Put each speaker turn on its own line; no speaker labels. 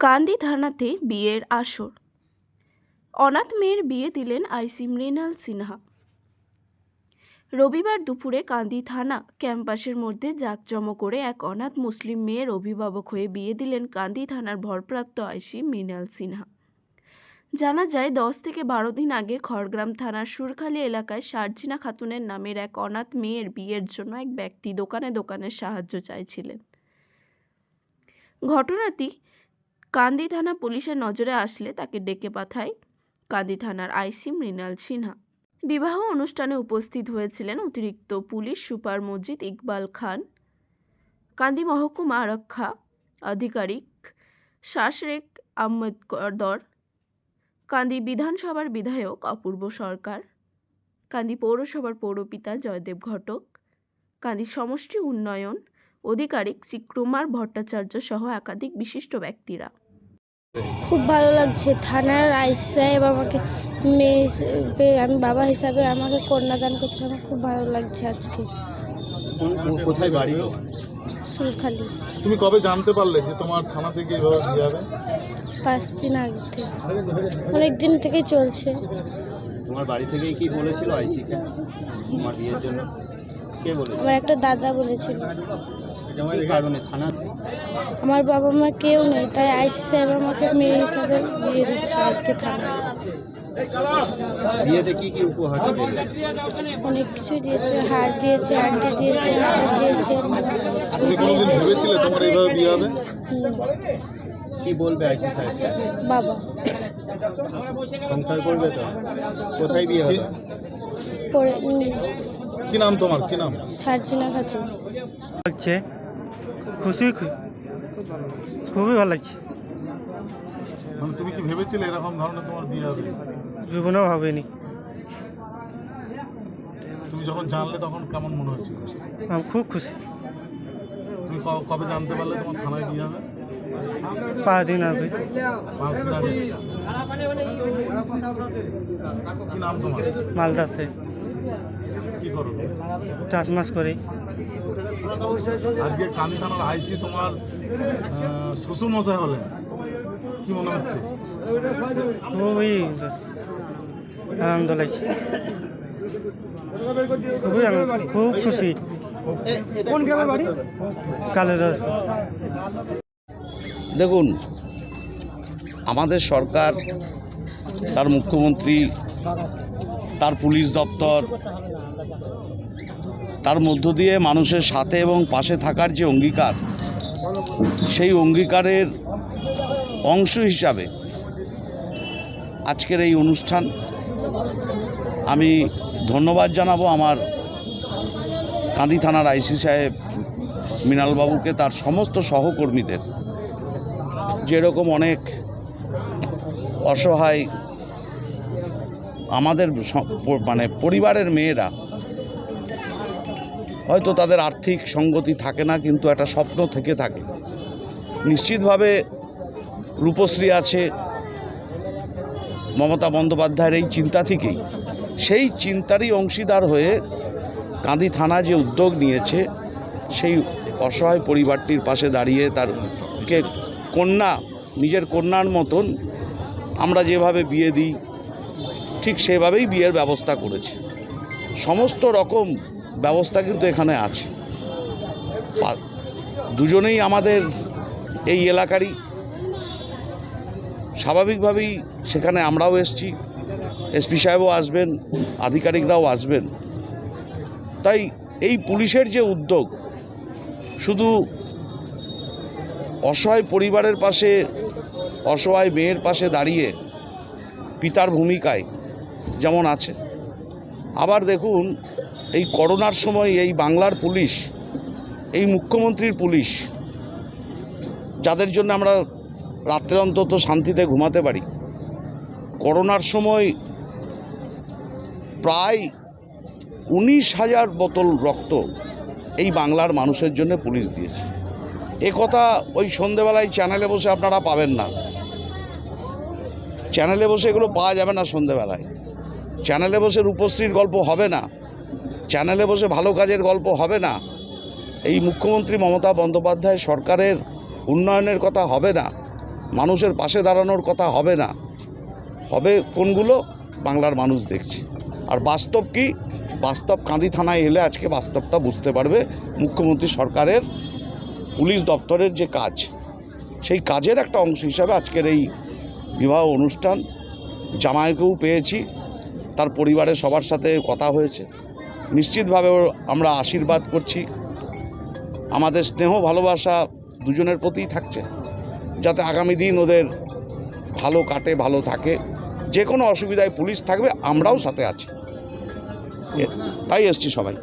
কান্দি থানাতে বিয়ের আসর। অনাথ মেয়ের বিয়ে দিলেন আইসি মৃণাল সিনহা। রবিবার দুপুরে কান্দি থানা ক্যাম্পাসের মধ্যে জাঁকজমক করে এক অনাথ মুসলিম মেয়ের অভিভাবক হয়ে বিয়ে দিলেন কান্দি থানার ভরপ্রাপ্ত আইসি মৃণাল সিনহা। জানা যায়, দশ থেকে বারো দিন আগে খড়গ্রাম থানার সুরখালী এলাকায় সার্জিনা খাতুনের নামের এক অনাথ মেয়ের বিয়ের জন্য এক ব্যক্তি দোকানে দোকানে সাহায্য চাইছিলেন। ঘটনাটি কান্দি থানা পুলিশের নজরে আসলে তাকে ডেকে পাঠায় কান্দি থানার আইসি মৃণাল সিনহা। বিবাহ অনুষ্ঠানে উপস্থিত হয়েছিলেন অতিরিক্ত পুলিশ সুপার মজিদ ইকবাল খান, কান্দি মহকুমা আরক্ষা আধিকারিক শাসরেক আহমেদ কান্দি বিধানসভার বিধায়ক অপূর্ব সরকার, কান্দি পৌরসভার পৌরপিতা জয়দেব ঘটক, কান্দি সমষ্টি উন্নয়ন অধিকারিক শ্রী কুমার ভট্টাচার্য সহ একাধিক বিশিষ্ট ব্যক্তিরা।
খুব ভালো লাগছে। থানার আইসি সাহেব আমাকে মেয়ে হিসেবে আমি বাবা হিসাবে আমাকে কন্যাদান করছে আমার খুব ভালো লাগছে আজকে।
কোথায় বাড়ি
সুরখালি।
তুমি কবে জানতে পারলে যে তোমার থানা থেকে এভাবে হবে
পাঁচ দিন আগে থেকে। অনেক দিন থেকেই চলছে।
তোমার বাড়ি থেকে কি বলেছিল আইসিকে? তোমার বিয়ের জন্য?
আমার একটা দাদা বলেছিল। আমার বাবা মা কেউ নেই তাই আইসি সাহেব আমাকে মেয়ে হিসাবে বিয়ে দিচ্ছে আজকে থানা।
বিয়েতে কি কি উপহার
অনেক কিছু দিয়েছে হার দিয়েছে আংটি দিয়েছে দিয়েছে।
কোনোদিন ভেবেছিলে তোমার এইভাবে বিয়ে হবে?
কি বলবে আইসি সাহেব
বাবা।
সংসার করবে তো? কোথায় বিয়ে হবে?
কি নাম তোমার? কি নাম?
সার্জিনা খাতুন।
লাগছে। খুশি? খুবই ভালো লাগছে।
মানে তুমি কি ভেবেছিলে এরকম ধরনের তোমার বিয়ে হবে?
জীবনেও ভাবিনি।
তুমি যখন জানলে তখন কেমন মনে হচ্ছিল
আমি খুব খুশি।
তুমি ক- কবে জানতে পারলে তোমার থানায় বিয়ে হবে?
পাঁচ দিন আগে।
পাঁচ দিন আগে। কি নাম তোমার?
মালদাসে
কি করো?
চাষ মাস করি।
আজকে কান্দি থানার আইসি তোমার শ্বশুর মশাই হলেন। কি মনে হচ্ছে?
খুবই আনন্দ লাগছে। খুবই আনন্দ খুব খুশি। কালিদাস
দেখুন আমাদের সরকার তার মুখ্যমন্ত্রী তার পুলিশ দপ্তর, তার মধ্য দিয়ে মানুষের সাথে এবং পাশে থাকার যে অঙ্গীকার, সেই অঙ্গীকারের অংশ হিসাবে আজকের এই অনুষ্ঠান আমি ধন্যবাদ জানাব আমার কাঁদি থানার আইসি সাহেব মৃণালবাবুকে, তার সমস্ত সহকর্মীদের। যেরকম অনেক অসহায় আমাদের মানে পরিবারের মেয়েরা, হয়তো তাদের আর্থিক সঙ্গতি থাকে না, কিন্তু একটা স্বপ্ন থেকে থাকে। নিশ্চিতভাবে রূপশ্রী আছে, মমতা বন্দ্যোপাধ্যায়ের এই চিন্তা থেকেই। সেই চিন্তারই অংশীদার হয়ে কাঁদি থানা যে উদ্যোগ নিয়েছে, সেই অসহায় পরিবারটির পাশে দাঁড়িয়ে তারকে কন্যা, নিজের কন্যার মতন আমরা যেভাবে বিয়ে দিই ঠিক সেভাবেই বিয়ের ব্যবস্থা করেছে। সমস্ত রকম ব্যবস্থা কিন্তু এখানে আছে। দুজনেই আমাদের এই এলাকারই। স্বাভাবিকভাবেই সেখানে আমরাও এসছি। এসপি সাহেবও আসবেন, আধিকারিকরাও আসবেন। তাই এই পুলিশের যে উদ্যোগ, শুধু অসহায় পরিবারের পাশে, অসহায় মেয়ের পাশে দাঁড়িয়ে পিতার ভূমিকায় যেমন আছে। আবার দেখুন, এই করোনার সময় এই বাংলার পুলিশ, এই মুখ্যমন্ত্রীর পুলিশ, যাদের জন্য আমরা রাত্রে অন্তত শান্তিতে ঘুমাতে পারি, করোনার সময় প্রায় উনিশ হাজার বোতল রক্ত এই বাংলার মানুষের জন্য পুলিশ দিয়েছে। এ কথা ওই সন্ধেবেলায় চ্যানেলে বসে আপনারা পাবেন না। চ্যানেলে বসে এগুলো পাওয়া যাবে না সন্ধেবেলায়। চ্যানেলে বসে রূপশ্রীর গল্প হবে না। চ্যানেলে বসে ভালো কাজের গল্প হবে না। এই মুখ্যমন্ত্রী মমতা বন্দ্যোপাধ্যায় সরকারের উন্নয়নের কথা হবে না। মানুষের পাশে দাঁড়ানোর কথা হবে না। হবে কোনগুলো? বাংলার মানুষ দেখছে। আর বাস্তব কি? বাস্তব কাঁদি থানায় এলে আজকে বাস্তবটা বুঝতে পারবে মুখ্যমন্ত্রী সরকারের পুলিশ দপ্তরের যে কাজ। সেই কাজের একটা অংশ হিসাবে আজকের এই বিবাহ অনুষ্ঠান জামাইকেও পেয়েছি। তার পরিবারের সবার সাথে কথা হয়েছে। নিশ্চিতভাবে আমরা আশীর্বাদ করছি। আমাদের স্নেহ, ভালোবাসা দুজনের প্রতিই থাকছে। যাতে আগামী দিন ওদের ভালো কাটে, ভালো থাকে। যে কোনো অসুবিধায় পুলিশ থাকবে, আমরাও সাথে আছি। তাই এসছি সবাই।